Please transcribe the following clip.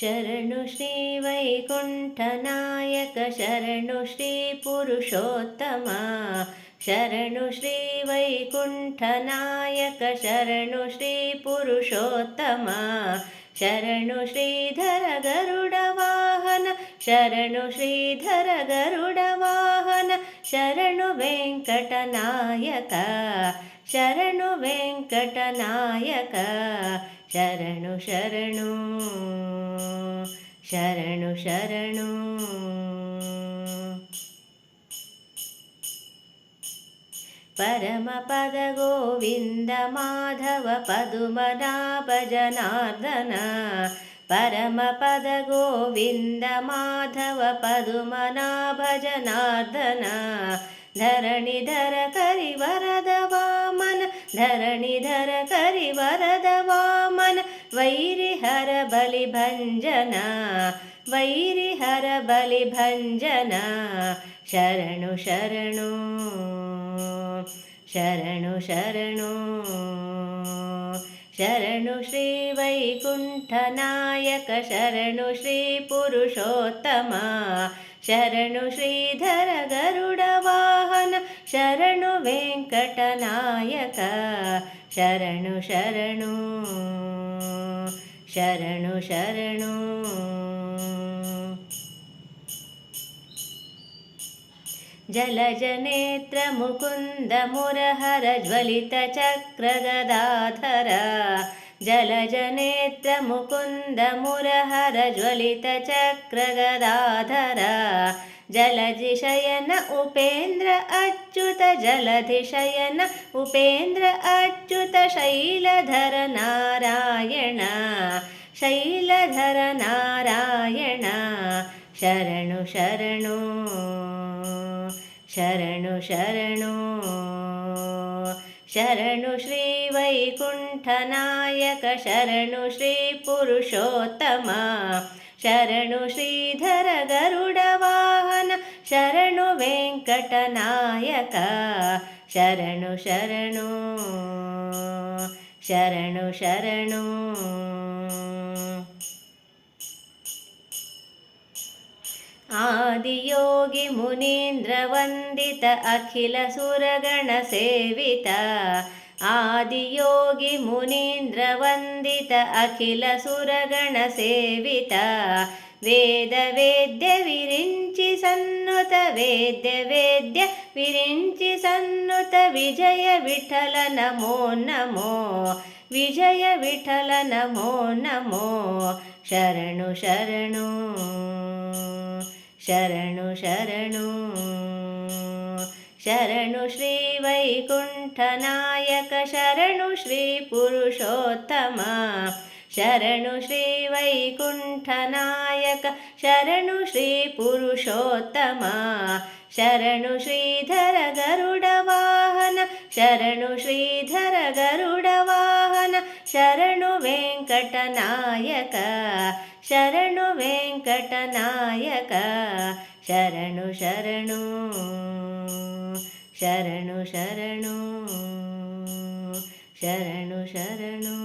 शरणु रणश्री वैकुण्ठनायक शरणुश्री पुरुषोत्तम शरणुश्री वैकुण्ठनायक शरणुश्रीपुरुषोत्तम शरणुश्रीधर गरुडवाहन शरणुश्रीधर गरुडवाहन शरणु वेङ्कटनायक ಶರಣು ಶ್ರೀಧರ ಗರುಡ ವಾಹನ ಶರಣು ವೆಂಕಟನಾಯಕ ಶರಣು ವೆಂಕಟನಾಯಕ ಶರಣು ಶರಣು ಶರಣು ಶರಣು ಪರಮಪದ ಗೋವಿಂದ ಮಾಧವ ಪದುಮನಾಭ ಜನಾರ್ದನ ಪರಮಪದ ಗೋವಿಂದ धरणिधर करि वरदवामन वैरिहर बलिभञ्जना वैरिहर बलिभञ्जन शरणु शरणु। शरणु शरणु। शरणु श्रीवैकुण्ठनायक शरणु श्रीपुरुषोत्तमा शरणु श्रीधर गरुडवा ಶರಣು ಶ್ರೀ ಪುರುಷೋತ್ತಮ ಶರಣು ಶ್ರೀಧರ ಗರುಡ ವಾಹನ ಶರಣು ವೆಂಕಟನಾಯಕ ಶರಣು ಶರಣು ಶರಣು ಶರಣು ಜಲಜನೇತ್ರ ಮುಕುಂದ ಮುರಹರ ಜ್ವಲಿತ जलजनेत्र जलधिशयन उपेन्द्र अच्युत जलधिशयन उपेन्द्र अच्युत शैलधर नारायण। शैलधर नारायण। शरणु शैलधरनारायण शरणु शरणुशरणो शरणु श्री ವೈಕುಂಠನಾಯಕ ಶರಣು ಶ್ರೀ ಪುರುಷೋತ್ತಮ, ಶರಣು ಶ್ರೀಧರ ಗರುಡ ವಾಹನ, ಶರಣು ವೆಂಕಟನಾಯಕ, ಶರಣು ಶರಣು ಶರಣು ಶರಣು. ಆದಿಯೋಗಿ ಮುನೀಂದ್ರ ವಂದಿತ ಅಖಿಲ ಸುರಗಣ ಸೇವಿತ ಆದಿಯೋಗಿ ಮುನೀಂದ್ರ ವಂದಿತ ಅಖಿಲ ಸುರಗಣ ಸೇವಿತ. ವೇದ ವೇದ್ಯ ವಿರಿಂಚಿ ಸನ್ನುತ, ವೇದ್ಯ ವೇದ್ಯ ವಿರಿಂಚಿ ಸನ್ನುತ, ವಿಜಯ ವಿಠಲ ನಮೋ ನಮೋ, ವಿಜಯ ವಿಠಲ ನಮೋ ನಮೋ. ಶರಣು ಶರಣು ಶರಣು ಶರಣು ಶರಣು ಶ್ರೀ वैकुण्ठनायक शरणु श्रीपुरुषोत्तम। शरणु श्रीवैकुण्ठनायक शरणु श्रीपुरुषोत्तम। शरणु श्रीधर गरुडवाहन शरणु श्रीधर गरुडवाहन शरणु वेङ्कटनायक। शरणु वेङ्कटनायक। शरणु शरणु। ಶರಣು ಶರಣು ಶರಣು ಶರಣು.